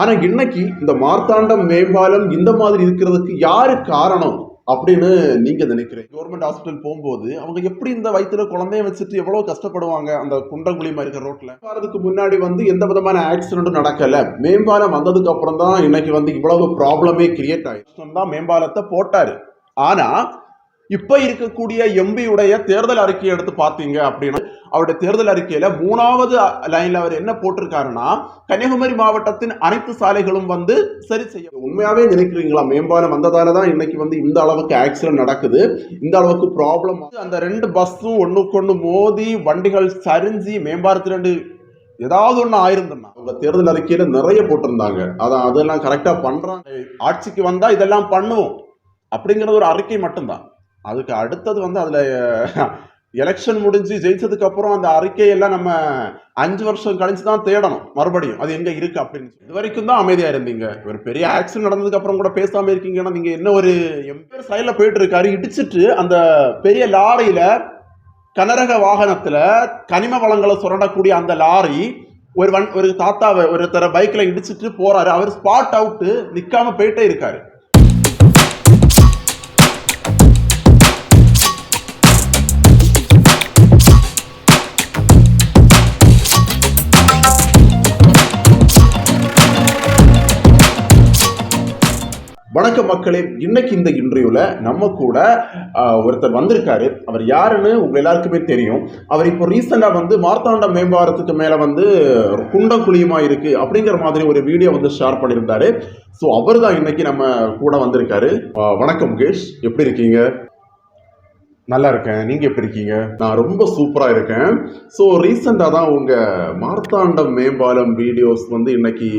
ஆனால் இன்னைக்கு இந்த மார்த்தாண்டம் மேம்பாலம் இந்த மாதிரி இருக்கிறதுக்கு யாரு காரணம் அப்படின்னு நீங்க நினைக்கிறீங்க? கவர்மெண்ட் ஹாஸ்பிட்டல் போகும்போது அவங்க எப்படி இந்த வயிற்றுல குழந்தைய வச்சுட்டு எவ்வளவு கஷ்டப்படுவாங்க? அந்த குண்டங்குழிமா இருக்கிற ரோட்ல வரதுக்கு முன்னாடி வந்து எந்த விதமான ஆக்சிடென்ட்டும் நடக்கல. மேம்பாலம் வந்ததுக்கு அப்புறம் தான் இன்னைக்கு வந்து இவ்வளவு ப்ராப்ளமே கிரியேட் ஆயிடுச்சு. தான் மேம்பாலத்தை போட்டாரு. ஆனா இப்ப இருக்கக்கூடிய எம்பி உடைய தேர்தல் அறிக்கையை எடுத்து பார்த்தீங்க அப்படின்னா அவருடைய தேர்தல் அறிக்கையில மூணாவது லைன்ல அவர் என்ன போட்டிருக்காருன்னா கன்னியாகுமரி மாவட்டத்தின் அனைத்து சாலைகளும் வந்து சரி செய்ய உண்மையாவே நினைக்கிறீங்களா? மேம்பாலம் வந்ததால தான் இன்னைக்கு வந்து இந்த அளவுக்கு ஆக்சிடென்ட் நடக்குது. இந்த அளவுக்கு ப்ராப்ளம் அந்த ரெண்டு பஸ்ஸும் ஒண்ணுக்கு ஒண்ணு மோதி வண்டிகள் சரிஞ்சு மேம்பாலத்து ரெண்டு ஏதாவது ஒண்ணு ஆயிருந்தா அவங்க தேர்தல் அறிக்கையில நிறைய போட்டிருந்தாங்க. அதான் அதெல்லாம் கரெக்டா பண்றாங்க. ஆட்சிக்கு வந்தா இதெல்லாம் பண்ணுவோம் அப்படிங்கிறது ஒரு அறிக்கை மட்டும்தான். அதுக்கு அடுத்தது வந்து அதில் எலெக்ஷன் முடிஞ்சு ஜெயிச்சதுக்கு அப்புறம் அந்த அறிக்கையெல்லாம் நம்ம அஞ்சு வருஷம் கழிச்சு தான் தேடணும் மறுபடியும். அது எங்க இருக்கு அப்படின்னு இது வரைக்கும் தான் அமைதியா இருந்தீங்க. ஒரு பெரிய ஆக்சிடென்ட் நடந்ததுக்கு அப்புறம் கூட பேசாம இருக்கீங்கன்னா நீங்க என்ன ஒரு எம்பேர் சைட்ல போயிட்டு இருக்காரு இடிச்சிட்டு அந்த பெரிய லாரியில கனரக வாகனத்துல கனிம வளங்களை சுரண்டக்கூடிய அந்த லாரி ஒரு வன் ஒரு தாத்தாவை ஒருத்தர பைக்ல இடிச்சிட்டு போறாரு. அவர் ஸ்பாட் அவுட்டு நிக்காம போயிட்டே இருக்காரு. வணக்க மக்களே இன்னைக்கு இந்த இன்டர்வியூல நம்ம கூட ஒருத்தர் வந்திருக்காரு. அவர் யாருன்னு உங்க எல்லாருக்குமே தெரியும். அவர் இப்போ ரீசெண்டாக வந்து மார்த்தாண்டம் மேம்பாலத்துக்கு மேலே வந்து குண்டம் குழியுமா இருக்கு அப்படிங்கிற மாதிரி ஒரு வீடியோ வந்து ஷேர் பண்ணியிருந்தாரு. ஸோ அவர் தான் இன்னைக்கு நம்ம கூட வந்திருக்காரு. வணக்கம் முகேஷ். எப்படி இருக்கீங்க? நல்லா இருக்கேன். நீங்கள் எப்படி இருக்கீங்க? நான் ரொம்ப சூப்பராக இருக்கேன். ஸோ ரீசெண்டாக தான் உங்கள் மார்த்தாண்டம் மேம்பாலம் வீடியோஸ் வந்து இன்னைக்கு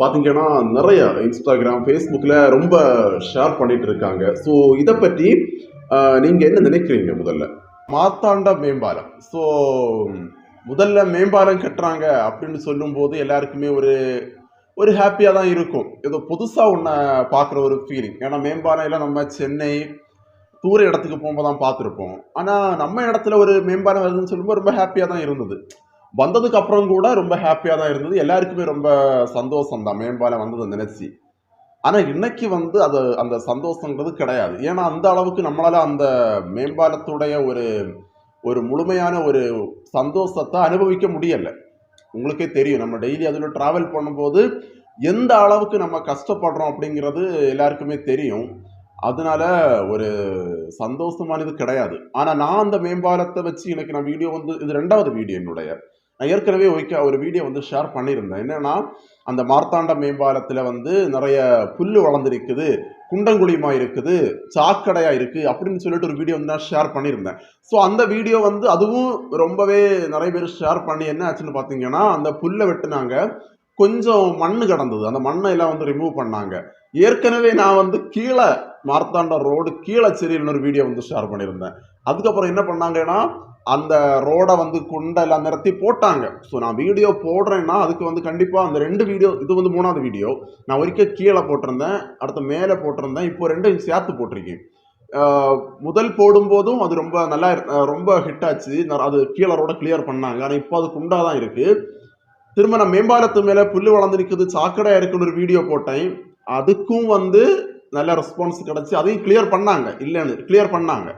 பார்த்தீங்கன்னா நிறைய இன்ஸ்டாகிராம் ஃபேஸ்புக்கில் ரொம்ப ஷேர் பண்ணிட்டு இருக்காங்க. ஸோ இதை பற்றி நீங்கள் என்ன நினைக்கிறீங்க முதல்ல? மார்த்தாண்ட மேம்பாலம். ஸோ முதல்ல மேம்பாலம் கட்டுறாங்க அப்படின்னு சொல்லும்போது எல்லாருக்குமே ஒரு ஒரு ஹாப்பியாக தான் இருக்கும். ஏதோ புதுசாக ஒன்றை பார்க்குற ஒரு ஃபீலிங் ஏன்னா மேம்பாலம் எல்லாம் நம்ம சென்னை தூர இடத்துக்கு போகும்போது தான் பார்த்துருப்போம். ஆனால் நம்ம இடத்துல ஒரு மேம்பாலம் வருதுன்னு சொல்லும்போது ரொம்ப ஹாப்பியாக தான் இருந்தது. வந்ததுக்கு அப்புறம் கூட ரொம்ப ஹாப்பியாக தான் இருந்தது. எல்லாருக்குமே ரொம்ப சந்தோஷம் தான் மேம்பாலம் வந்ததை நினைச்சு. ஆனால் இன்னைக்கு வந்து அது அந்த சந்தோஷங்கிறது கிடையாது. ஏன்னா அந்த அளவுக்கு நம்மளால அந்த மேம்பாலத்துடைய ஒரு ஒரு முழுமையான ஒரு சந்தோஷத்தை அனுபவிக்க முடியலை. உங்களுக்கே தெரியும். நம்ம டெய்லி அதில் ட்ராவல் பண்ணும்போது எந்த அளவுக்கு நம்ம கஷ்டப்படுறோம் அப்படிங்கிறது எல்லாருக்குமே தெரியும். அதனால ஒரு சந்தோஷமானது கிடையாது. ஆனால் நான் அந்த மேம்பாலத்தை வச்சு எனக்கு நான் வீடியோ வந்து இது ரெண்டாவது வீடியோ என்னுடைய. நான் ஏற்கனவே ஒய்க்க ஒரு வீடியோ வந்து ஷேர் பண்ணியிருந்தேன். என்னென்னா அந்த மார்த்தாண்ட மேம்பாலத்தில் வந்து நிறைய புல் வளர்ந்துருக்குது குண்டங்குழியமாக இருக்குது சாக்கடையாக இருக்குது அப்படின்னு சொல்லிட்டு ஒரு வீடியோ வந்து நான் ஷேர் பண்ணியிருந்தேன். ஸோ அந்த வீடியோ வந்து அதுவும் ரொம்பவே நிறைய பேர் ஷேர் பண்ணி என்ன ஆச்சுன்னு பார்த்தீங்கன்னா அந்த புல்லை வெட்டினாங்க. கொஞ்சம் மண் கிடந்தது. அந்த மண்ணை எல்லாம் வந்து ரிமூவ் பண்ணாங்க. ஏற்கனவே நான் வந்து கீழே மார்த்தாண்டம் ரோடு கீழே செரியில்னு ஒரு வீடியோ வந்து ஷேர் பண்ணியிருந்தேன். அதுக்கப்புறம் என்ன பண்ணாங்கன்னா அந்த ரோடை வந்து குண்டை எல்லாம் நிறுத்தி போட்டாங்க. ஸோ நான் வீடியோ போடுறேன்னா அதுக்கு வந்து கண்டிப்பாக அந்த ரெண்டு வீடியோ இது வந்து மூணாவது வீடியோ நான் ஒருக்கே கீழே போட்டிருந்தேன் அடுத்து மேலே போட்டிருந்தேன் இப்போ ரெண்டும் சேர்த்து போட்டிருக்கேன். முதல் போடும்போதும் அது ரொம்ப நல்லா ரொம்ப ஹிட் ஆச்சு. அது கீழே ரோட கிளியர் பண்ணாங்க. ஆனால் இப்போ அது குண்டா தான் இருக்குது திரும்ப நான் மேம்பாலத்து மேலே புல் வளர்ந்து நிற்குது சாக்கடையாக இருக்குன்னு ஒரு வீடியோ போட்டேன். அதுக்கும் வந்து நல்ல ரெஸ்பான்ஸ் கிடச்சி அதையும் கிளியர் பண்ணாங்க. இல்லைன்னு கிளியர் பண்ணாங்க.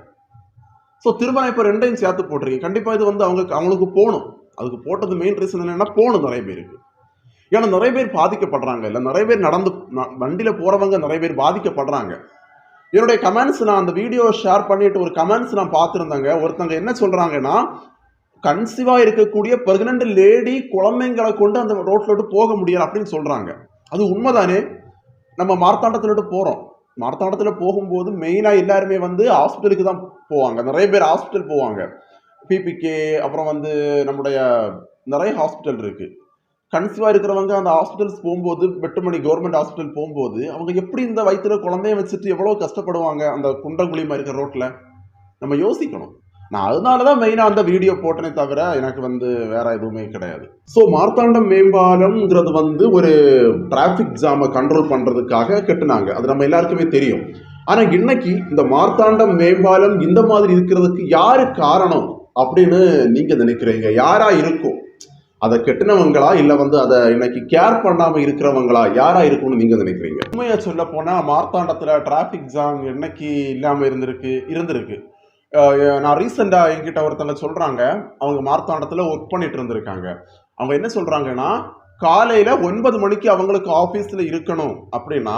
ஸோ திருமணம் இப்போ ரெண்டையும் சேர்த்து போட்டிருக்கீங்க. கண்டிப்பாக இது வந்து அவங்களுக்கு அவங்களுக்கு போகணும். அதுக்கு போட்டது மெயின் ரீசன் என்னென்னா போகணும் நிறைய பேருக்கு. ஏன்னா நிறைய பேர் பாதிக்கப்படுறாங்க. இல்லை நிறைய பேர் நடந்து ந- போகிறவங்க நிறைய பேர் பாதிக்கப்படுறாங்க. என்னுடைய கமெண்ட்ஸ் நான் அந்த வீடியோ ஷேர் பண்ணிட்டு ஒரு கமெண்ட்ஸ் நான் பார்த்துருந்தேங்க. ஒருத்தங்க என்ன சொல்கிறாங்கன்னா கன்சீவாக இருக்கக்கூடிய பிரெக்னென்ட் லேடி குழந்தைங்களை கொண்டு அந்த ரோட்டில் விட்டு போக முடியல அப்படின்னு சொல்கிறாங்க அது உண்மைதானே? நம்ம மார்த்தாண்டத்தில் விட்டு போறோம் போகும்போது மெயினாக எல்லாருமே வந்து ஹாஸ்பிட்டலுக்கு தான் போவாங்க. நிறைய பேர் ஹாஸ்பிட்டல் போவாங்க. பிபிகே அப்புறம் வந்து நம்முடைய நிறைய ஹாஸ்பிட்டல் இருக்குது கன்சீவாக இருக்கிறவங்க அந்த ஹாஸ்பிட்டல்ஸ் போகும்போது வெட்டுமணி கவர்மெண்ட் ஹாஸ்பிட்டல் போகும்போது அவங்க எப்படி இந்த வயிற்றில் குழந்தைய வச்சுட்டு எவ்வளோ கஷ்டப்படுவாங்க அந்த குண்டங்குழிமா இருக்கிற ரோட்டில் நம்ம யோசிக்கணும். நான் அதனால தான் மெயினாக அந்த வீடியோ போட்டனே தவிர எனக்கு வந்து வேற எதுவுமே கிடையாது. ஸோ மார்த்தாண்டம் மேம்பாலம்ங்கிறது வந்து ஒரு டிராஃபிக் ஜாமை கண்ட்ரோல் பண்ணுறதுக்காக கட்டுனாங்க. அது நம்ம எல்லாருக்குமே தெரியும். ஆனால் இன்னைக்கு இந்த மார்த்தாண்டம் மேம்பாலம் இந்த மாதிரி இருக்கிறதுக்கு யாரு காரணம் அப்படின்னு நீங்கள் நினைக்கிறீங்க? யாரா இருக்கும்? அதை கெட்டினவங்களா? இல்லை வந்து அதை இன்னைக்கு கேர் பண்ணாமல் இருக்கிறவங்களா? யாரா இருக்கும்னு நீங்கள் நினைக்கிறீங்க? உண்மையாக சொல்ல போனால் மார்த்தாண்டத்தில் டிராஃபிக் ஜாம் என்னைக்கு இல்லாமல் இருந்திருக்கு இருந்திருக்கு. நான் ரீசெண்டாக என்கிட்ட ஒருத்தவங்க சொல்கிறாங்க அவங்க மார்த்தாண்டத்தில் ஒர்க் பண்ணிட்டு இருந்திருக்காங்க. அவங்க என்ன சொல்கிறாங்கன்னா காலையில் ஒன்பது மணிக்கு அவங்களுக்கு ஆஃபீஸில் இருக்கணும். அப்படின்னா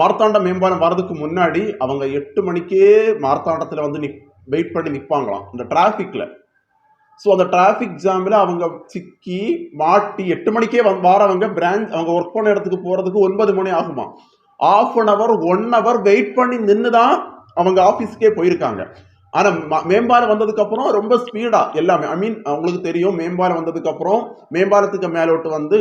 மார்த்தாண்ட மேம்பாலம் வர்றதுக்கு முன்னாடி அவங்க எட்டு மணிக்கே மார்த்தாண்டத்தில் வந்து நிக் வெயிட் பண்ணி நிற்பாங்களாம் இந்த டிராஃபிக்கில் ஸோ அந்த டிராஃபிக் ஜாமில் அவங்க சிக்கி மாட்டி எட்டு மணிக்கே வந் வாரவங்க பிரான்ச் அவங்க ஒர்க் பண்ண இடத்துக்கு போகிறதுக்கு ஒன்பது மணி ஆகுமா half an hour one hour wait பண்ணி நின்று தான் அவங்க ஆஃபீஸ்க்கே போயிருக்காங்க. ஆனால் மேம்பாலம் வந்ததுக்கு அப்புறம் ரொம்ப ஸ்பீடா எல்லாமே. ஐ மீன் உங்களுக்கு தெரியும் மேம்பாலம் வந்ததுக்கு அப்புறம் மேம்பாலத்துக்கு மேலோட்டு வந்து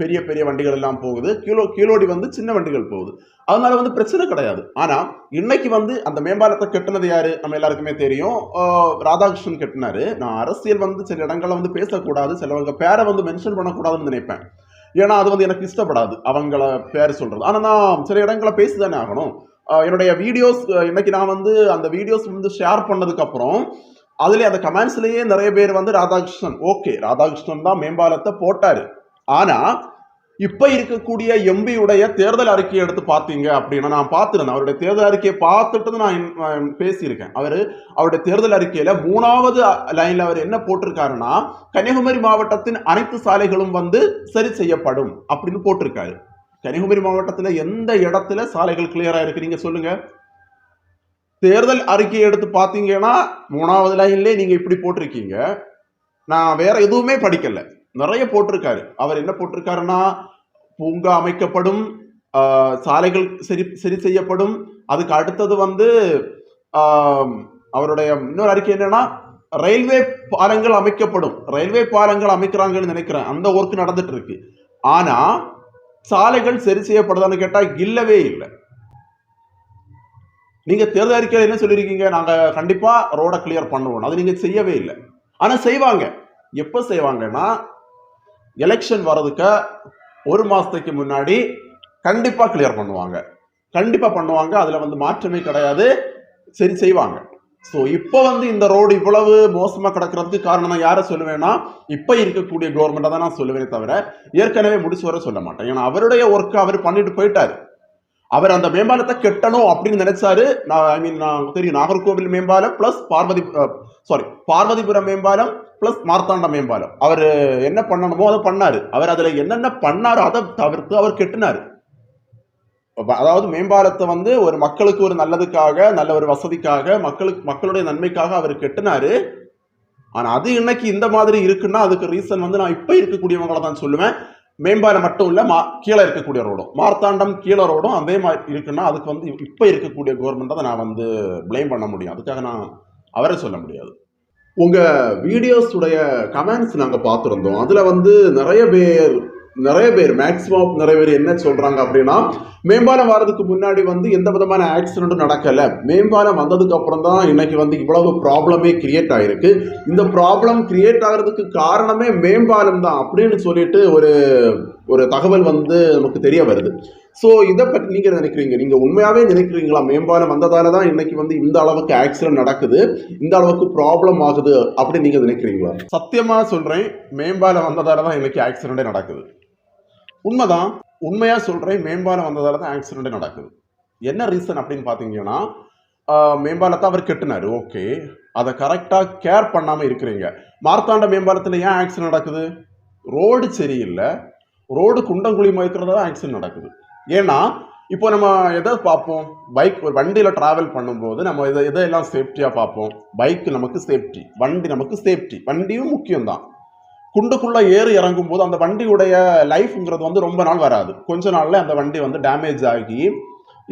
பெரிய பெரிய வண்டிகள் எல்லாம் போகுது. கீழோ கீழோடி வந்து சின்ன வண்டிகள் போகுது. அதனால வந்து பிரச்சனை கிடையாது. ஆனா இன்னைக்கு வந்து அந்த மேம்பாலத்தை கட்டினது யாரு? நம்ம எல்லாருக்குமே தெரியும். ராதாகிருஷ்ணன் கட்டினாரு. நான் அரசியல் வந்து சில இடங்கள்ல வந்து பேசக்கூடாது. சிலவங்க பேரை வந்து மென்ஷன் பண்ணக்கூடாதுன்னு நினைப்பேன். ஏன்னா அது வந்து எனக்கு இஷ்டப்படாது. அவங்கள பேர் சொல்றது. ஆனா நான் சில இடங்களை பேசிதானே ஆகணும். என்னுடைய வீடியோஸ் இன்னைக்கு நான் வந்து அந்த வீடியோஸ் வந்து ஷேர் பண்ணதுக்கு அப்புறம் அதுல அந்த கமெண்ட்ஸ்லயே நிறைய பேர் வந்து ராதாகிருஷ்ணன். ஓகே ராதாகிருஷ்ணன் தான் மேம்பாலத்தை போட்டாரு. ஆனா இப்ப இருக்கக்கூடிய எம்பி உடைய தேர்தல் அறிக்கையை எடுத்து பார்த்தீங்க அப்படின்னா நான் பார்த்துருந்தேன். அவருடைய தேர்தல் அறிக்கையை பார்த்துட்டு தான் நான் பேசியிருக்கேன். அவர் அவருடைய தேர்தல் அறிக்கையில மூணாவது லைன்ல அவர் என்ன போட்டிருக்காருன்னா கன்னியாகுமரி மாவட்டத்தின் அனைத்து சாலைகளும் வந்து சரி செய்யப்படும் அப்படின்னு போட்டிருக்காரு. கன்னியாகுமரி மாவட்டத்தில் எந்த இடத்துல சாலைகள் கிளியராக இருக்கு? நீங்கள் சொல்லுங்கள் தேர்தல் அறிக்கையை எடுத்து பார்த்தீங்கன்னா மூணாவது லைன்லேயே நீங்கள் இப்படி போட்டிருக்கீங்க. நான் வேற எதுவுமே படிக்கல. நிறைய போட்டிருக்காரு. அவர் என்ன போட்டிருக்காருன்னா பூங்கா அமைக்கப்படும் சாலைகள் சரி சரி செய்யப்படும். அதுக்கு அடுத்தது வந்து அவருடைய இன்னொரு அறிக்கை என்னன்னா ரயில்வே பாலங்கள் அமைக்கப்படும். ரயில்வே பாலங்கள் அமைக்கிறாங்கன்னு நினைக்கிறேன். அந்த ஒர்க் நடந்துட்டு இருக்கு. ஆனா சாலைகள் சரி செய்யப்படுதான்னு கேட்டால் இல்லவே இல்லை. நீங்க தேர்தல் அறிக்கையில் என்ன சொல்லியிருக்கீங்க? நாங்க கண்டிப்பா ரோட கிளியர் பண்ணுவோம். அது நீங்க செய்யவே இல்லை. ஆனா செய்வாங்க. எப்ப செய்வாங்கன்னா எலெக்ஷன் வர்றதுக்கு ஒரு மாசத்துக்கு முன்னாடி கண்டிப்பா கிளியர் பண்ணுவாங்க. கண்டிப்பா பண்ணுவாங்க. அதுல வந்து மாற்றமே கிடையாது. சரி செய்வாங்க. ஸோ இப்போ வந்து இந்த ரோடு இவ்வளவு மோசமாக கிடக்கிறதுக்கு காரணம் நான் யாரை சொல்லுவேன்னா இப்போ இருக்கக்கூடிய கவர்மெண்ட்டை தான் நான் சொல்லுவேனே தவிர ஏற்கனவே முடிச்சு வர சொல்ல மாட்டேன். ஏன்னா அவருடைய ஒர்க்கை அவர் பண்ணிட்டு போயிட்டாரு. அவர் அந்த மேம்பாலத்தை கெட்டணும் அப்படின்னு நினைச்சாரு. நான் ஐ மீன் நான் தெரியும் நாகர்கோவில் மேம்பாலம் பிளஸ் பார்வதி சாரி பார்வதிபுரம் மேம்பாலம் பிளஸ் மார்த்தாண்ட மேம்பாலம். அவர் என்ன பண்ணணுமோ அதை பண்ணாரு. அவர் அதில் என்னென்ன பண்ணாரோ அதை தவிர்த்து அவர் கெட்டினாரு. அதாவது மேம்பாலத்தை வந்து ஒரு மக்களுக்கு ஒரு நல்லதுக்காக நல்ல ஒரு வசதிக்காக மக்களுக்கு மக்களுடைய நன்மைக்காக அவர் கெட்டினாரு. ஆனால் அது இன்னைக்கு இந்த மாதிரி இருக்குன்னா அதுக்கு ரீசன் வந்து நான் இப்போ இருக்கக்கூடியவங்கள தான் சொல்லுவேன். மேம்பாலம் மட்டும் இல்லை மா கீழே இருக்கக்கூடிய ரோடும். மார்த்தாண்டம் கீழே ரோடும் அதே மாதிரி இருக்குன்னா அதுக்கு வந்து இப்போ இருக்கக்கூடிய கவர்மெண்ட்டை தான் நான் வந்து ப்ளேம் பண்ண முடியும். அதுக்காக நான் அவரை சொல்ல முடியாது. உங்கள் வீடியோஸுடைய கமெண்ட்ஸ் நாங்கள் பார்த்துருந்தோம். அதில் வந்து நிறைய பேர் நிறைய பேர் மேக்சிமம் நிறைய பேர் என்ன சொல்றாங்க அப்படின்னா மேம்பாலம் வர்றதுக்கு முன்னாடி வந்து எந்த விதமான ஆக்சிடென்ட்டும் நடக்கல. மேம்பாலம் வந்ததுக்கு அப்புறம் தான் இன்னைக்கு வந்து இவ்வளவு ப்ராப்ளமே கிரியேட் ஆயிருக்கு. இந்த ப்ராப்ளம் கிரியேட் ஆகிறதுக்கு காரணமே மேம்பாலம் தான் அப்படின்னு சொல்லிட்டு ஒரு ஒரு தகவல் வந்து நமக்கு தெரிய வருது. ஸோ இதை பற்றி நீங்கள் நினைக்கிறீங்க? நீங்கள் உண்மையாகவே நினைக்கிறீங்களா? மேம்பாலம் வந்ததால தான் இன்னைக்கு வந்து இந்த அளவுக்கு ஆக்சிடென்ட் நடக்குது. இந்த அளவுக்கு ப்ராப்ளம் ஆகுது அப்படின்னு நீங்கள் நினைக்கிறீங்களா? சத்தியமாக சொல்கிறேன் மேம்பாலம் வந்ததால தான் இன்னைக்கு ஆக்சிடென்டே நடக்குது. உண்மைதான். உண்மையாக சொல்கிறேன் மேம்பாலம் வந்ததால தான் ஆக்சிடென்டே நடக்குது. என்ன ரீசன் அப்படின்னு பார்த்தீங்கன்னா மேம்பாலத்தை அவர் கெட்டினார். ஓகே அதை கரெக்டாக கேர் பண்ணாமல் இருக்கிறீங்க. மார்த்தாண்ட மேம்பாலத்தில் ஏன் ஆக்சிடென்ட் நடக்குது? ரோடு சரியில்லை. ரோடு குண்டங்குழிமா இருக்கிறதா தான் ஆக்சிடென்ட் நடக்குது. ஏன்னா இப்போ நம்ம எதை பார்ப்போம்? பைக் ஒரு வண்டியில் ட்ராவல் பண்ணும்போது நம்ம இதை எதையெல்லாம் சேஃப்டியாக பார்ப்போம்? பைக் நமக்கு சேஃப்டி வண்டி நமக்கு சேஃப்டி வண்டியும் முக்கியம்தான். குண்டுக்குள்ளே ஏறி இறங்கும் போது அந்த வண்டியுடைய லைஃப்ங்கிறது வந்து ரொம்ப நாள் வராது. கொஞ்ச நாளில் அந்த வண்டி வந்து டேமேஜ் ஆகி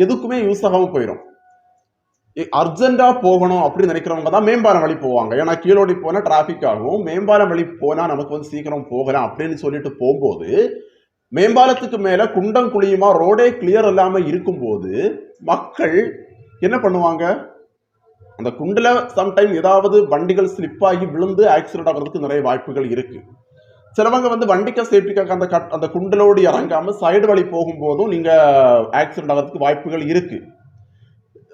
எதுக்குமே யூஸ் ஆகாமல் போயிடும் அர்ஜென்ட்டாக போகணும் அப்படின்னு நினைக்கிறவங்க தான் மேம்பாலம் வழி போவாங்க. ஏன்னா கீழோடி போனால் டிராஃபிக் ஆகும். மேம்பாலம் வழி போனால் நமக்கு வந்து சீக்கிரம் போகலாம் அப்படின்னு சொல்லிட்டு போகும்போது மேம்பாலத்துக்கு மேல குண்டம் குழியுமா ரோடே கிளியர் இல்லாம இருக்கும்போது மக்கள் என்ன பண்ணுவாங்க? அந்த குண்டில் சம்டைம் ஏதாவது வண்டிகள் ஸ்லிப் ஆகி விழுந்து ஆக்சிடென்ட் ஆகிறதுக்கு நிறைய வாய்ப்புகள் இருக்கு. சிலவங்க வந்து வண்டிக்கு சேஃப்டிக்காக அந்த கட் அந்த குண்டலோடு இறங்காம சைடு வழி போகும்போதும் நீங்க ஆக்சிடென்ட் ஆகிறதுக்கு வாய்ப்புகள் இருக்கு.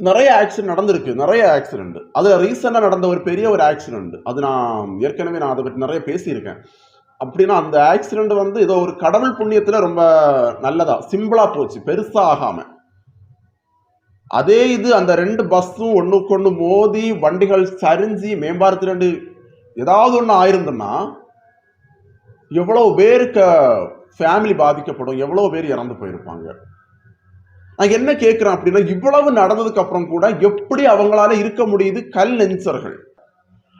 நிறைய ஆக்சிடென்ட் நடந்திருக்கு நிறைய ஆக்சிடென்ட் அது ரீசெண்டாக நடந்த ஒரு பெரிய ஒரு ஆக்சிடென்ட் அது நான் ஏற்கனவே நான் அதை பற்றி நிறைய பேசியிருக்கேன். அப்படின்னா அந்த ஆக்சிடென்ட் வந்து ஏதோ ஒரு கடவுள் புண்ணியத்தில் ரொம்ப நல்லதா? சிம்பிளாக போச்சு பெருசாக ஆகாம. அதே இது அந்த ரெண்டு பஸ்ஸும் ஒண்ணுக்கொண்ணு மோதி வண்டிகள் சரிஞ்சு மேம்பாலத்து ரெண்டு ஏதாவது ஒன்று ஆயிருந்ததுன்னா எவ்வளோ பேருக்கு ஃபேமிலி பாதிக்கப்படும் எவ்வளோ பேர் இறந்து போயிருப்பாங்க. நான் என்ன கேட்குறேன் அப்படின்னா இவ்வளவு நடந்ததுக்கு அப்புறம் கூட எப்படி அவங்களால இருக்க முடியுது? கல் நெஞ்சர்கள்.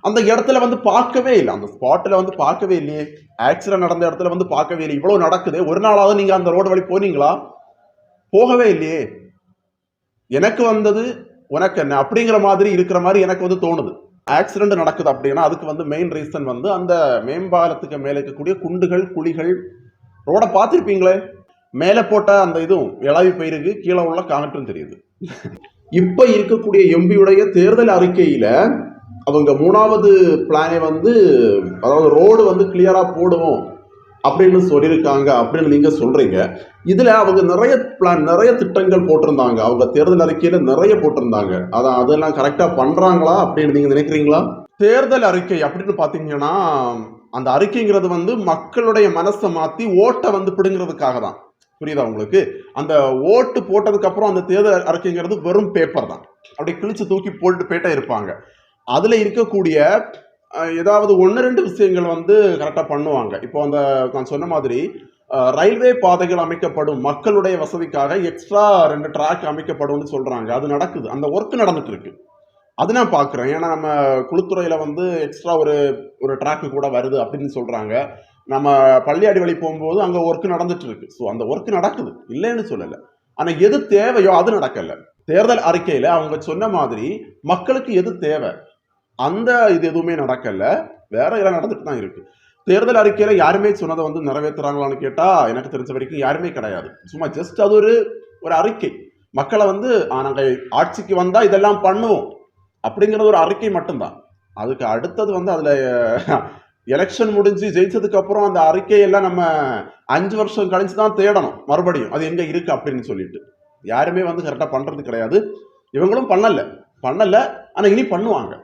அந்த இடத்துல வந்து பார்க்கவே இல்லை. அந்த ஸ்பாட்டில் வந்து பார்க்கவே இல்லையே. ஆக்சிடென்ட் நடந்த இடத்துல வந்து பார்க்கவே இல்லை இவ்வளோ நடக்குது. ஒரு நாளாவது நீங்கள் அந்த ரோடு வழி போனீங்களா? போகவே இல்லையே. எனக்கு வந்தது உனக்கு என்ன? அப்படிங்கிற மாதிரி இருக்கிற மாதிரி எனக்கு வந்து தோணுது. ஆக்சிடென்ட் நடக்குது அப்படின்னா அதுக்கு வந்து மெயின் ரீசன் வந்து அந்த மேம்பாலத்துக்கு மேலே இருக்கக்கூடிய குண்டுகள் குழிகள் ரோடை பார்த்துருப்பீங்களே? மேலே போட்ட அந்த இதுவும் இளவி பயிருக்கு. கீழே உள்ள காங்கிட்டும் தெரியுது. இப்போ இருக்கக்கூடிய எம்பியுடைய தேர்தல் அறிக்கையில் அவங்க மூணாவது பிளானே வந்து அதாவது ரோடு வந்து கிளியராக போடுவோம் அப்படின்னு சொல்லியிருக்காங்க அப்படின்னு நீங்கள் சொல்கிறீங்க இதில் அவங்க நிறைய பிளான் நிறைய திட்டங்கள் போட்டிருந்தாங்க. அவங்க தேர்தல் அறிக்கையில் நிறைய போட்டிருந்தாங்க. அதான் அதெல்லாம் கரெக்டாக பண்ணுறாங்களா அப்படின்னு நீங்கள் நினைக்கிறீங்களா? தேர்தல் அறிக்கை அப்படின்னு பார்த்தீங்கன்னா அந்த அறிக்கைங்கிறது வந்து மக்களுடைய மனசை மாற்றி ஓட்டை வந்து பிடுங்கிறதுக்காக தான். புரியுதா உங்களுக்கு? அந்த ஓட்டு போட்டதுக்கப்புறம் அந்த தேர்தல் அறிக்கைங்கிறது வெறும் பேப்பர் தான். அப்படியே கிழிச்சு தூக்கி போட்டு போயிட்டே இருப்பாங்க. அதில் இருக்கக்கூடிய ஏதாவது ஒன்று ரெண்டு விஷயங்கள் வந்து கரெக்டாக பண்ணுவாங்க. இப்போ அந்த நான் சொன்ன மாதிரி ரயில்வே பாதைகள் அமைக்கப்படும் மக்களுடைய வசதிக்காக எக்ஸ்ட்ரா ரெண்டு ட்ராக் அமைக்கப்படும்னு சொல்கிறாங்க அது நடக்குது. அந்த ஒர்க் நடந்துட்டு இருக்கு அது நான் பார்க்குறேன் ஏன்னா நம்ம குளுத்துறையில் வந்து எக்ஸ்ட்ரா ஒரு ஒரு ட்ராக்கு கூட வருது அப்படின்னு சொல்கிறாங்க நம்ம பள்ளியாடி வழி போகும்போது அங்கே ஒர்க் நடந்துட்டு இருக்கு ஸோ அந்த ஒர்க் நடக்குது. இல்லைன்னு சொல்லலை. ஆனால் எது தேவையோ அது நடக்கலை. தேர்தல் அறிக்கையில் அவங்க சொன்ன மாதிரி மக்களுக்கு எது தேவை? அந்த இது எதுவுமே நடக்கல. வேற எல்லாம் நடந்துட்டு தான் இருக்கு. தேர்தல் அறிக்கையில யாருமே சொன்னதை வந்து நிறைவேற்றுறாங்களான்னு கேட்டா எனக்கு தெரிஞ்ச வரைக்கும் யாருமே கிடையாது. சும்மா ஜஸ்ட் அது ஒரு ஒரு அறிக்கை. மக்களை வந்து நாங்கள் ஆட்சிக்கு வந்தா இதெல்லாம் பண்ணுவோம். அப்படிங்கிறது ஒரு அறிக்கை மட்டும்தான். அதுக்கு அடுத்தது வந்து அதுல எலெக்ஷன் முடிஞ்சு ஜெயிச்சதுக்கு அப்புறம் அந்த அறிக்கையெல்லாம் நம்ம அஞ்சு வருஷம் கழிச்சு தான் தேடணும். மறுபடியும் அது எங்க இருக்கு அப்படின்னு சொல்லிட்டு. யாருமே வந்து கரெக்டாக பண்றது கிடையாது. இவங்களும் பண்ணல. பண்ணல. ஆனா இனி பண்ணுவாங்க.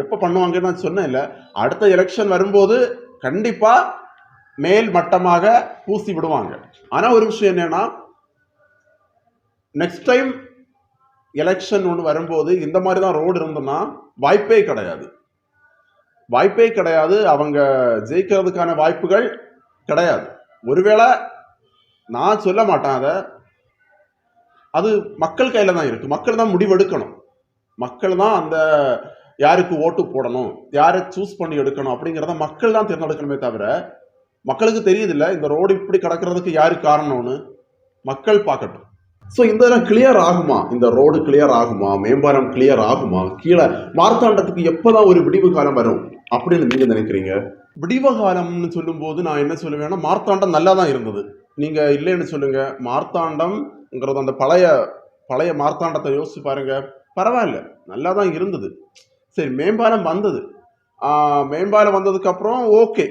எப்போ பண்ணுவாங்கன்னு நான் இல்லை அடுத்த எலெக்ஷன் வரும்போது கண்டிப்பாக மேல் மட்டமாக பூசி விடுவாங்க. ஆனால் ஒரு விஷயம் என்னன்னா நெக்ஸ்ட் டைம் எலெக்ஷன் ஒன்று வரும்போது இந்த மாதிரி தான் ரோடு இருந்தோம்னா வாய்ப்பே கிடையாது. வாய்ப்பே கிடையாது. அவங்க ஜெயிக்கிறதுக்கான வாய்ப்புகள் கிடையாது. ஒருவேளை நான் சொல்ல மாட்டேன் அதை. அது மக்கள் கையில் தான் இருக்குது மக்கள் தான் முடிவெடுக்கணும். மக்கள் தான் அந்த யாருக்கு ஓட்டு போடணும்? யாரை சூஸ் பண்ணி எடுக்கணும்? அப்படிங்கிறத மக்கள் தான் தேர்ந்தெடுக்கணுமே தவிர மக்களுக்கு தெரியுதில்ல இந்த ரோடு இப்படி கிடக்கிறதுக்கு யாரு காரணம்னு. மக்கள் பார்க்கட்டும். ஸோ இந்த இதெல்லாம் கிளியர் ஆகுமா? இந்த ரோடு கிளியர் ஆகுமா? மேம்பாலம் கிளியர் ஆகுமா? கீழே மார்த்தாண்டத்துக்கு எப்போதான் ஒரு விடிவு காலம் வரும்? அப்படின்னு நீங்க நினைக்கிறீங்க? விடிவு காலம்னு சொல்லும்போது நான் என்ன சொல்லுவேன்னா மார்த்தாண்டம் நல்லா தான் இருந்தது. நீங்க இல்லைன்னு சொல்லுங்க. மார்த்தாண்டம்ங்கிறது அந்த பழைய பழைய மார்த்தாண்டத்தை யோசிச்சு பாருங்க. பரவாயில்ல நல்லா தான் இருந்தது. சரி மேம்பாலம் வந்தது. மேம்பாலம் வந்ததுக்கப்புறம் ஓகே.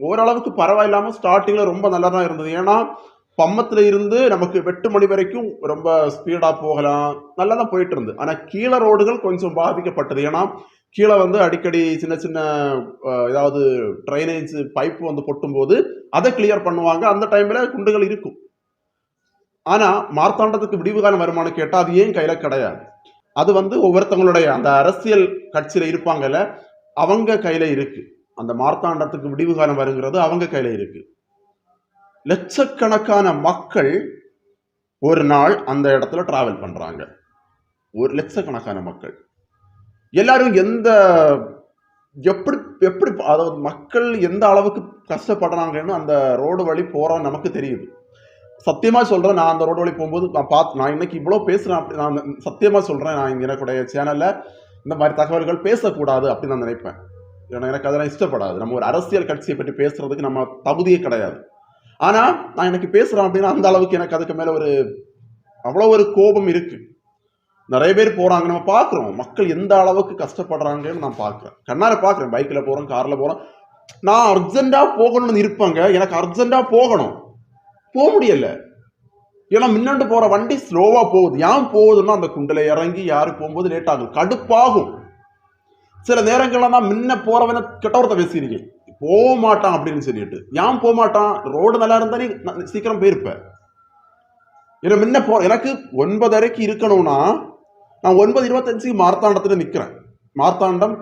ஓரளவுக்கு பரவாயில்லாமல் ஸ்டார்டிங்கில் ரொம்ப நல்லா தான் இருந்தது. ஏன்னா பம்மத்தில் இருந்து நமக்கு வெட்டு மணி வரைக்கும் ரொம்ப ஸ்பீடாக போகலாம். நல்லா தான் போயிட்டு இருந்து ஆனால் கீழே ரோடுகள் கொஞ்சம் பாதிக்கப்பட்டது. ஏன்னா கீழே வந்து அடிக்கடி சின்ன சின்ன ஏதாவது ட்ரைனேஜ் பைப் வந்து பொட்டும்போது அதை கிளியர் பண்ணுவாங்க. அந்த டைமில் குண்டுகள் இருக்கும். ஆனால் மார்த்தாண்டத்துக்கு விடிவு காலம் கேட்டால் அது ஏன் கையில் கிடையாது? அது வந்து ஒவ்வொருத்தவங்களுடைய அந்த அரசியல் கட்சியில் இருப்பாங்கல்ல அவங்க கையில் இருக்குது அந்த மார்த்தாண்டத்துக்கு விடிவு காலம் வருங்கிறது அவங்க கையில் இருக்குது லட்சக்கணக்கான மக்கள் ஒரு நாள் அந்த இடத்துல டிராவல் பண்ணுறாங்க ஒரு லட்சக்கணக்கான மக்கள். எல்லாரும் எந்த எப்படி எப்படி அதாவது மக்கள் எந்த அளவுக்கு கஷ்டப்படுறாங்கன்னு அந்த ரோடு வழி போகிறோம் நமக்கு தெரியுது. சத்தியமாக சொல்கிறேன் நான் அந்த ரோடு வழி போகும்போது நான் பார்த்து நான் இன்னைக்கு இவ்வளோ பேசுகிறேன் அப்படி நான் சத்தியமாக சொல்கிறேன் நான் இங்க எனக்குடைய சேனலில் இந்த மாதிரி தகவல்கள் பேசக்கூடாது அப்படின்னு நான் நினைப்பேன். ஏன்னா எனக்கு அதெல்லாம் இஷ்டப்படாது. நம்ம ஒரு அரசியல் கட்சியை பற்றி பேசுறதுக்கு நம்ம தகுதியே கிடையாது. ஆனால் நான் எனக்கு பேசுகிறேன் அப்படின்னா அந்த அளவுக்கு எனக்கு அதுக்கு மேலே ஒரு அவ்வளோ ஒரு கோபம் இருக்குது நிறைய பேர் போகிறாங்க நம்ம பார்க்குறோம். மக்கள் எந்த அளவுக்கு கஷ்டப்படுறாங்கன்னு நான் பார்க்குறேன். கண்ணார பார்க்குறேன். பைக்கில் போகிறோம் காரில் போகிறோம் நான் அர்ஜென்ட்டாக போகணும்னு இருப்பேங்க. எனக்கு அர்ஜென்ட்டாக போகணும். போக முடியல. ஏன்னா முன்னாண்டு போகிற வண்டி ஸ்லோவாக போகுது. ஏன் போகுதுன்னா அந்த குண்டில் இறங்கி யாரு போகும்போது லேட் ஆகும் கடுப்பாகும். சில நேரங்கள்ல தான் முன்ன போறவன கெட்டவரத்தை பேசியிருக்கேன். போக மாட்டான் அப்படின்னு சொல்லிட்டு. ஏன் போக மாட்டான்? ரோடு நல்லா இருந்தா நீ சீக்கிரம் போயிருப்ப. ஏன்னா முன்ன போ எனக்கு ஒன்பதரைக்கு இருக்கணும்னா நான் ஒன்பது இருபத்தஞ்சுக்கு மார்த்தாண்டத்தில் நிற்கிறேன் மார்த்தாண்டம்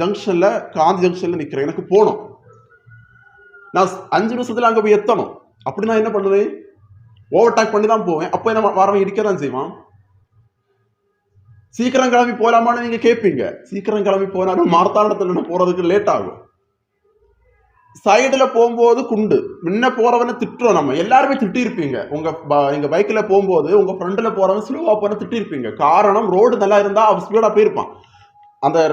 ஜங்ஷனில் காந்தி ஜங்ஷனில் நிற்கிறேன் எனக்கு போகணும். நான் அஞ்சு நிமிஷத்தில் அங்கே போய் எத்தணும்? அப்படி நான் என்ன பண்ணுவேன்? ஓவர்டேக் பண்ணி தான் போவேன். அப்போ என்ன வரவன் இடிக்க தான் செய்வான். சீக்கிரம் கிளம்பி போகலாமான்னு நீங்க கேட்பீங்க சீக்கிரம் கிளம்பி போனாலும் மார்த்தாண்டத்தில் நான் போறதுக்கு லேட் ஆகும். சைடில் போகும்போது குண்டு. முன்ன போகிறவனை திட்டுறோம் நம்ம. எல்லாருமே திட்டிருப்பீங்க. உங்கள் உங்க ப- போகும்போது உங்கள் ஃப்ரெண்டில் போறவன் ஸ்லோவாக போன திட்டிருப்பீங்க. காரணம் ரோடு நல்லா இருந்தால் அவன் ஸ்பீடாக போயிருப்பான். அந்த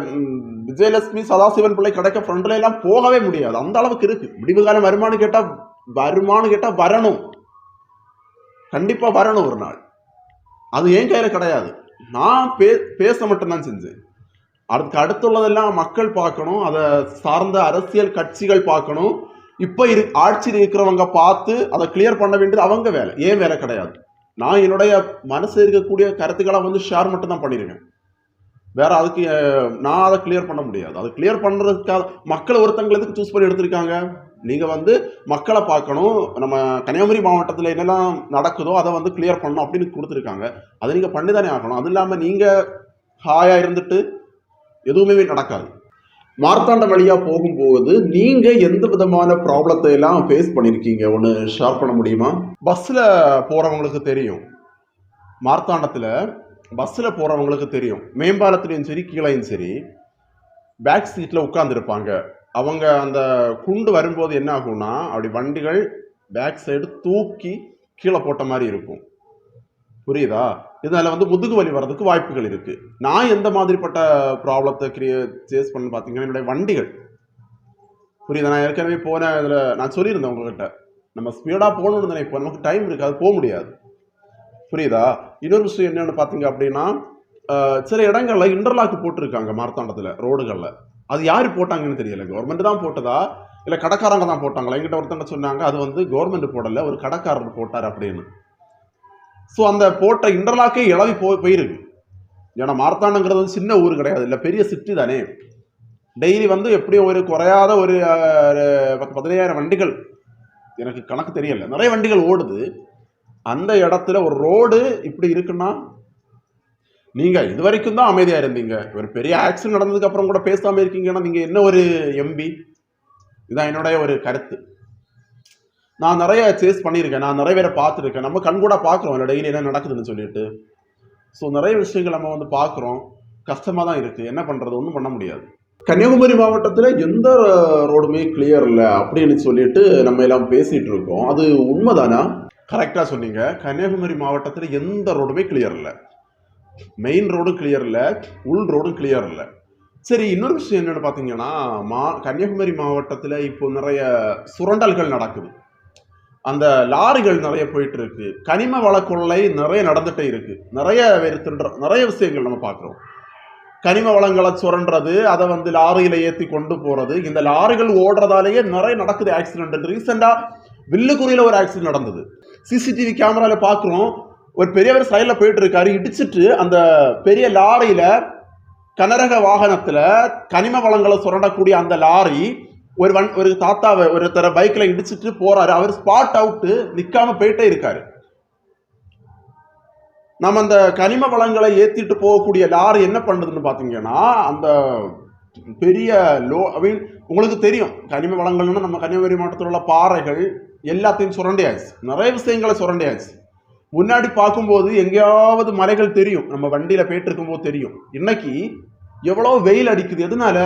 விஜயலட்சுமி சதாசிவன் பிள்ளை கிடைக்க ஃப்ரண்ட்ல எல்லாம் போகவே முடியாது. அந்த அளவுக்கு இருக்கு. முடிவு காலம் வருமானம் கேட்டால் வருமானு கேட்டால் வரணும். கண்டிப்பாக வரணும் ஒரு நாள். அது என் கையில் கிடையாது. நான் பே பேச மட்டும்தான் செஞ்சேன். அதுக்கு அடுத்துள்ளதெல்லாம் மக்கள் பார்க்கணும். அதை சார்ந்த அரசியல் கட்சிகள் பார்க்கணும். இப்போ இரு ஆட்சியில் இருக்கிறவங்க பார்த்து அதை கிளியர் பண்ண வேண்டியது அவங்க வேலை. ஏன் வேலை கிடையாது. நான் என்னுடைய மனசு இருக்கக்கூடிய கருத்துக்களை வந்து ஷேர் மட்டும் தான் பண்ணியிருக்கேன் வேற அதுக்கு நான் அதை கிளியர் பண்ண முடியாது. அதை கிளியர் பண்ணுறதுக்காக மக்கள் ஒருத்தங்களுக்கு சூஸ் பண்ணி எடுத்திருக்காங்க. நீங்கள் வந்து மக்களை பார்க்கணும். நம்ம கன்னியாகுமரி மாவட்டத்தில் என்னெல்லாம் நடக்குதோ அதை வந்து கிளியர் பண்ணணும் அப்படின்னு கொடுத்துருக்காங்க. அதை நீங்கள் பண்ணி தானே ஆகணும். அது இல்லாமல் நீங்கள் ஹாயாக இருந்துட்டு எதுவுமே நடக்காது. மார்த்தாண்டம் வழியாக போகும்போது நீங்கள் எந்த விதமான ப்ராப்ளத்தை எல்லாம் ஃபேஸ் பண்ணியிருக்கீங்க ஒன்று ஷேர் பண்ண முடியுமா? பஸ்ஸில் போகிறவங்களுக்கு தெரியும். மார்த்தாண்டத்தில் பஸ்ஸில் போகிறவங்களுக்கு தெரியும். மேம்பாலத்துலேயும் சரி கீழையும் சரி பேக் சீட்டில் உட்காந்துருப்பாங்க அவங்க அந்த குண்டு வரும்போது என்ன ஆகும்னா அப்படி வண்டிகள் பேக் சைடு தூக்கி கீழே போட்ட மாதிரி இருக்கும். புரியுதா? இதனால் வந்து முதுகு வலி வர்றதுக்கு வாய்ப்புகள் இருக்குது நான் எந்த மாதிரிப்பட்ட ப்ராப்ளத்தை கிரியே சேஸ் பண்ணு பார்த்தீங்கன்னா என்னுடைய வண்டிகள். புரியுதா? நான் ஏற்கனவே போன இதில் நான் சொல்லியிருந்தேன் உங்ககிட்ட. நம்ம ஸ்பீடாக போகணும்னு நினைப்போம் நமக்கு டைம் இருக்காது போக முடியாது. புரியுதா? இன்னொரு விஷயம் என்னென்னு பார்த்தீங்க அப்படின்னா சில இடங்களில் இன்டர்லாக் போட்டிருக்காங்க மார்த்தாண்டத்தில் ரோடுகளில் அது யார் போட்டாங்கன்னு தெரியல. கவர்மெண்ட் தான் போட்டதா? இல்லை கடைக்காரங்க தான் போட்டாங்களா? எங்கிட்ட ஒருத்தங்க சொன்னாங்க அது வந்து கவர்மெண்ட் போடலை ஒரு கடைக்காரர் போட்டார் அப்படின்னு. ஸோ அந்த போட்ட இன்டர்லாக்கே இளவி போய் போயிருக்கு. ஏன்னா மார்த்தாண்டங்கிறது வந்து சின்ன ஊர் கிடையாது. இல்லை பெரிய சிட்டி தானே. டெய்லி வந்து எப்படியும் ஒரு குறையாத ஒரு ஒரு பத்து பதினையாயிரம் வண்டிகள். எனக்கு கணக்கு தெரியல. நிறைய வண்டிகள் ஓடுது. அந்த இடத்துல ஒரு ரோடு இப்படி இருக்குன்னா நீங்கள் இது வரைக்கும் தான் அமைதியாக இருந்தீங்க. ஒரு பெரிய ஆக்சிடென்ட் நடந்ததுக்கு அப்புறம் கூட பேசாமல் இருக்கீங்கன்னா நீங்கள் என்ன ஒரு எம்பி இதான் என்னுடைய ஒரு கருத்து. நான் நிறைய சேஸ் பண்ணியிருக்கேன். நான் நிறைய பேரை பார்த்துருக்கேன். நம்ம கண் கூட பார்க்குறோம். இல்லை டெய்லி என்ன நடக்குதுன்னு சொல்லிட்டு. ஸோ நிறைய விஷயங்கள் நம்ம வந்து பார்க்குறோம். கஷ்டமாக தான் இருக்குது என்ன பண்ணுறது ஒன்றும் பண்ண முடியாது. கன்னியாகுமரி மாவட்டத்தில் எந்த ரோடுமே கிளியர் இல்லை அப்படின்னு சொல்லிட்டு நம்ம எல்லாம் பேசிகிட்டு இருக்கோம். அது உண்மைதானா? கரெக்டாக சொன்னீங்க. கன்னியாகுமரி மாவட்டத்தில் எந்த ரோடுமே கிளியர் இல்லை. மெயின் ரோடும் கிளியர் இல்லை உள் ரோடும் கிளியர் இல்லை. சரி இன்னொரு விஷயம் என்னென்னு பார்த்தீங்கன்னா மா கன்னியாகுமரி மாவட்டத்தில் இப்போ நிறைய சுரண்டல்கள் நடக்குது. அந்த லாரிகள் நிறைய போயிட்டு இருக்கு கனிம வள கொள்ளை நிறைய நடந்துகிட்டே இருக்கு. நிறைய பேர் நிறைய விஷயங்கள் நம்ம பார்க்குறோம் கனிம வளங்களை சுரண்டுறது அதை வந்து லாரியில் ஏற்றி கொண்டு போகிறது இந்த லாரிகள் ஓடுறதாலேயே நிறைய நடக்குது ஆக்சிடென்ட் ரீசெண்டாக வில்லுக்குறியில ஒரு ஆக்சிடென்ட் நடந்தது. சிசிடிவி கேமராவில் பார்க்குறோம் ஒரு பெரியவர் சைடில் போயிட்டு இருக்காரு இடிச்சிட்டு அந்த பெரிய லாரியில் கனரக வாகனத்தில் கனிம வளங்களை சுரண்டக்கூடிய அந்த லாரி ஒரு வன் ஒரு தாத்தாவை ஒருத்தர பைக்கில் இடிச்சிட்டு போறாரு. அவர் ஸ்பாட் அவுட்டு நிற்காம போயிட்டே இருக்காரு. நம்ம அந்த கனிம வளங்களை ஏற்றிட்டு போகக்கூடிய லாரி என்ன பண்ணுதுன்னு பார்த்தீங்கன்னா அந்த பெரிய லோ ஐ மீன் உங்களுக்கு தெரியும். கனிம வளங்கள்னு நம்ம கன்னியாகுமரி மாவட்டத்தில் உள்ள பாறைகள் எல்லாத்தையும் சுரண்டியாச்சு. நிறைய விஷயங்களை சுரண்டியாச்சு. முன்னாடி பார்க்கும்போது எங்கேயாவது மலைகள் தெரியும். நம்ம வண்டியில் போயிட்டு இருக்கும்போது தெரியும். இன்னைக்கு எவ்வளோ வெயில் அடிக்குது. எதனால?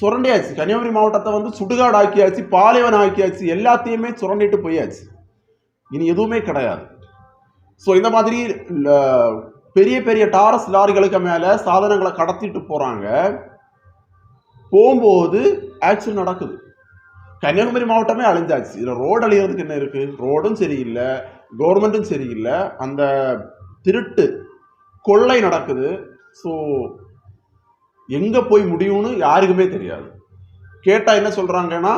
சுரண்டியாச்சு. கன்னியாகுமரி மாவட்டத்தை வந்து சுடுகாடு ஆக்கியாச்சு பாலைவன் ஆக்கியாச்சு. எல்லாத்தையுமே சுரண்டிட்டு போயாச்சு. இனி எதுவுமே கிடையாது. ஸோ இந்த மாதிரி பெரிய பெரிய டாரஸ் லாரிகளுக்கு மேலே சாதனங்களை கடத்திட்டு போகிறாங்க போகும்போது ஆக்சிடென்ட் நடக்குது. கன்னியாகுமரி மாவட்டமே அழிஞ்சாச்சு. இதில் ரோடு அழியிறதுக்கு என்ன இருக்குது ரோடும் சரியில்லை. கவர்மெண்ட்டும் சரியில்லை. அந்த திருட்டு கொள்ளை நடக்குது. ஸோ எங்கே போய் முடியும்னு யாருக்குமே தெரியாது. கேட்டால் என்ன சொல்கிறாங்கன்னா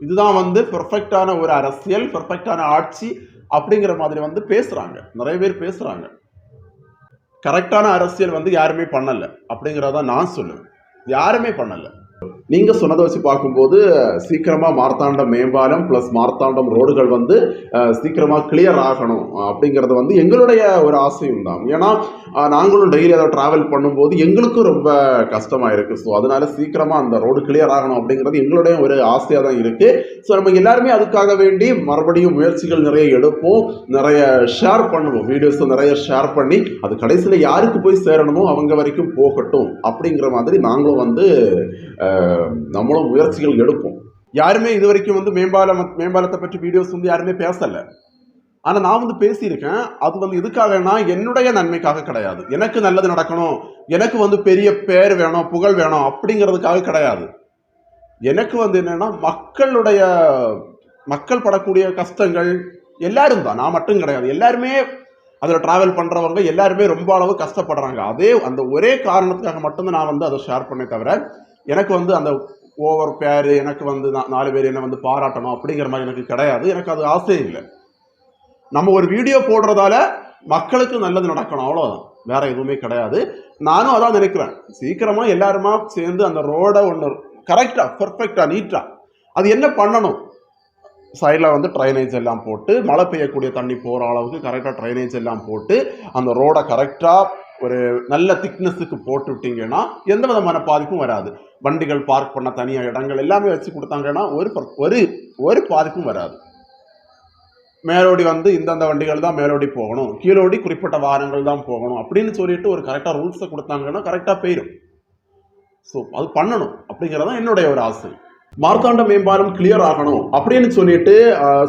இதுதான் வந்து பெர்ஃபெக்டான ஒரு அரசியல் பெர்ஃபெக்டான ஆட்சி அப்படிங்கிற மாதிரி வந்து பேசுகிறாங்க நிறைய பேர் பேசுகிறாங்க கரெக்டான அரசியல் வந்து யாருமே பண்ணலை அப்படிங்கிறதான் நான் சொல்லுவேன். யாருமே பண்ணலை. நீங்க சொன்னதை வச்சு பார்க்கும்போது சீக்கிரமா மார்த்தாண்டம் மேம்பாலம் பிளஸ் மார்த்தாண்டம் ரோடுகள் வந்து சீக்கிரமாக சீக்கிரமா கிளியர் ஆகணும் அப்படிங்கிறது வந்து எங்களுடைய ஒரு ஆசையும் தான். ஏன்னா நாங்களும் டெய்லி அதை டிராவல் பண்ணும்போது எங்களுக்கும் ரொம்ப கஷ்டமா இருக்கு. ஸோ அதனால சீக்கிரமா அந்த ரோடு கிளியர் ஆகணும் அப்படிங்கிறது எங்களுடைய ஒரு ஆசையாக தான் இருக்கு. ஸோ நம்ம எல்லாருமே அதுக்காக வேண்டி மறுபடியும் முயற்சிகள் நிறைய எடுப்போம். நிறைய ஷேர் பண்ணுவோம். வீடியோஸை நிறைய ஷேர் பண்ணி அது கடைசியில் யாருக்கு போய் சேரணுமோ அவங்க வரைக்கும் போகட்டும் அப்படிங்கிற மாதிரி நாங்களும் வந்து நம்மளும் முயற்சிகள் எடுப்போம். யாருமே இது வரைக்கும் வந்து மேம்பாலம் மேம்பாலத்தை பற்றி வீடியோஸ் வந்து யாருமே பேசலை. ஆனால் நான் வந்து பேசியிருக்கேன் அது வந்து எதுக்காகனா என்னுடைய நன்மைக்காக கிடையாது. எனக்கு நல்லது நடக்கணும் எனக்கு வந்து பெரிய பேர் வேணும் புகழ் வேணும் அப்படிங்கிறதுக்காக கிடையாது. எனக்கு வந்து என்னென்னா மக்களுடைய மக்கள் படக்கூடிய கஷ்டங்கள் எல்லாரும் தான். நான் மட்டும் கிடையாது. எல்லாருமே அதில் ட்ராவல் பண்ணுறவங்க எல்லாருமே ரொம்ப அளவு கஷ்டப்படுறாங்க. அதே அந்த ஒரே காரணத்துக்காக மட்டும்தான் நான் வந்து அதை ஷேர் பண்ணே தவிர எனக்கு வந்து அந்த ஓவர் பேர் எனக்கு வந்து நாலு பேர் என்ன வந்து பாராட்டணும் அப்படிங்கிற மாதிரி எனக்கு கிடையாது. எனக்கு அது ஆசையே இல்லை. நம்ம ஒரு வீடியோ போடுறதால மக்களுக்கு நல்லது நடக்கணும் அவ்வளோதான் வேற எதுவுமே கிடையாது. நானும் அதான் நினைக்கிறேன். சீக்கிரமா எல்லாருமா சேர்ந்து அந்த ரோடை ஒன்று கரெக்டா பெர்ஃபெக்டா நீட்டா அது என்ன பண்ணணும்? சைடில் வந்து ட்ரைனேஜ் எல்லாம் போட்டு மழை பெய்யக்கூடிய தண்ணி போகிற அளவுக்கு கரெக்டாக ட்ரைனேஜ் எல்லாம் போட்டு அந்த ரோடை கரெக்டாக ஒரு நல்ல திக்னஸுக்கு போட்டு விட்டீங்கன்னா எந்த விதமான பாதிப்பும் வராது. வண்டிகள் பார்க் பண்ண தனியாக இடங்கள் எல்லாமே வச்சு கொடுத்தாங்கன்னா ஒரு ஒரு ஒரு பாதிப்பும் வராது. மேலோடி வந்து இந்தந்த வண்டிகள் தான் மேலோடி போகணும். கீழோடி குறிப்பிட்ட வாகனங்கள் தான் போகணும் அப்படின்னு சொல்லிட்டு ஒரு கரெக்டாக ரூல்ஸை கொடுத்தாங்கன்னா கரெக்டாக போயிடும் ஸோ அது பண்ணணும் அப்படிங்கிறது தான் என்னுடைய ஒரு ஆசை. மார்த்தாண்ட மேம்பாலம் கிளியர் ஆகணும். அப்படின்னு சொல்லிட்டு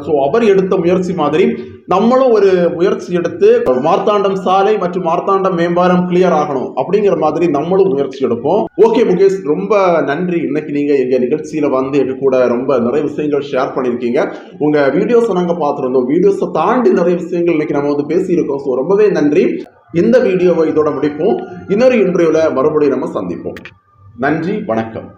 ஸோ அவர் எடுத்த முயற்சி மாதிரி நம்மளும் ஒரு முயற்சி எடுத்து மார்த்தாண்டம் சாலை மற்றும் மார்த்தாண்டம் மேம்பாலம் கிளியர் ஆகணும் அப்படிங்கிற மாதிரி நம்மளும் முயற்சி எடுப்போம். ஓகே முகேஷ் ரொம்ப நன்றி. இன்னைக்கு நீங்க எங்க நிகழ்ச்சியில வந்து எங்க கூட ரொம்ப நிறைய விஷயங்கள் ஷேர் பண்ணியிருக்கீங்க. உங்க வீடியோஸை நாங்க பார்த்துருந்தோம். வீடியோஸை தாண்டி நிறைய விஷயங்கள் இன்னைக்கு நம்ம வந்து பேசியிருக்கோம். ஸோ ரொம்பவே நன்றி. இந்த வீடியோவை இதோட முடிப்போம். இன்னொரு இன்டர்வியூல மறுபடியும் நம்ம சந்திப்போம். நன்றி வணக்கம்.